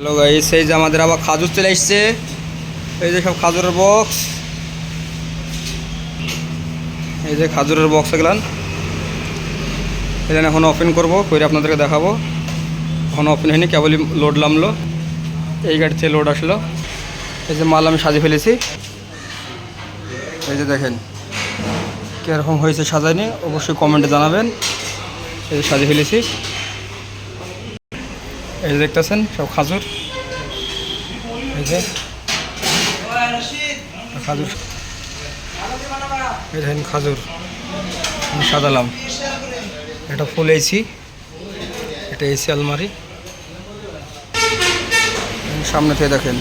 Hello guys, এই যে আমাদের আবার খাজুর চলে এসছে। এই যে সব খাজুরের বক্স এই যে খাজুরের বক্স এগুলান এখানে এখন ওপেন করব করে আপনাদেরকে দেখাবো। এখন ওপেন হয়নি, কেবলই লোড নামলো। এই গাড়ি থেকে লোড আসলো। এই যে মাল আমি সাজিয়ে ফেলেছি। এই যে দেখেন, কীরকম হয়েছে সাজায়নি, অবশ্যই কমেন্টে জানাবেন। এই যে সাজিয়ে ফেলেছি। এই যে দেখতেছেন, সব খাজুর। এই যে। খাজুর। এই দেখেন খাজুর। আমি সাজালাম। এটা ফুল এসি এটা এসি আলমারি। সামনে থেকে দেখেন।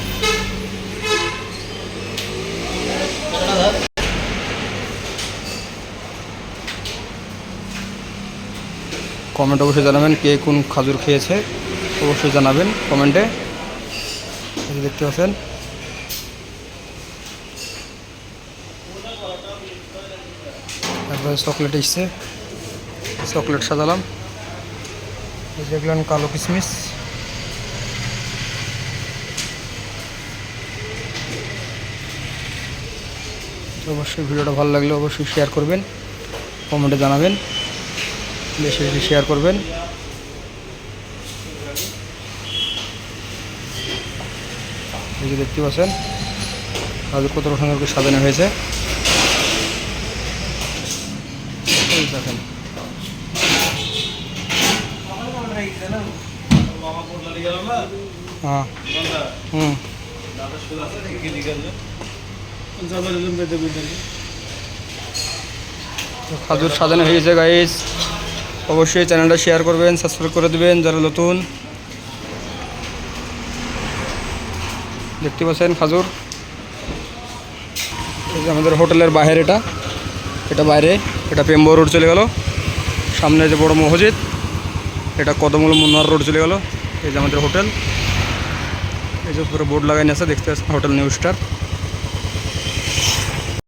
কমেন্ট অবশ্যই জানাবেন কে কোন খাজুর খেয়েছে। অবশ্যই জানাবেন কমেন্টে। দেখতে পাচ্ছেন। তারপরে চকলেট এসছে। চকলেট সাজালাম। এগুলো কালো কিশমিশ অবশ্যই ভিডিওটা ভালো লাগলে অবশ্যই শেয়ার করবেন, কমেন্টে জানাবেন, বেশি বেশি শেয়ার করবেন। এই যে দেখতে পাচ্ছেন, কাজের কত করে সাজানো হয়েছে। দেখেন। হ্যাঁ। খাজুর সাজানো হয়েছে গাইস অবশ্যই চ্যানেলটা শেয়ার করবেন সাবস্ক্রাইব করে দেবেন, যারা নতুন। দেখতে পাচ্ছেন খাজুর। এই যে আমাদের হোটেলের বাইরে এটা। এটা বাইরে, এটা পেম্বো রোড চলে গেল। সামনে যে বড় মসজিদ, এটা কদমল মুন্নার রোড চলে গেল। এই যে আমাদের হোটেল। এই যে উপরে বোর্ড লাগাই আছে, দেখতে পাচ্ছেন হোটেল নিউ স্টার।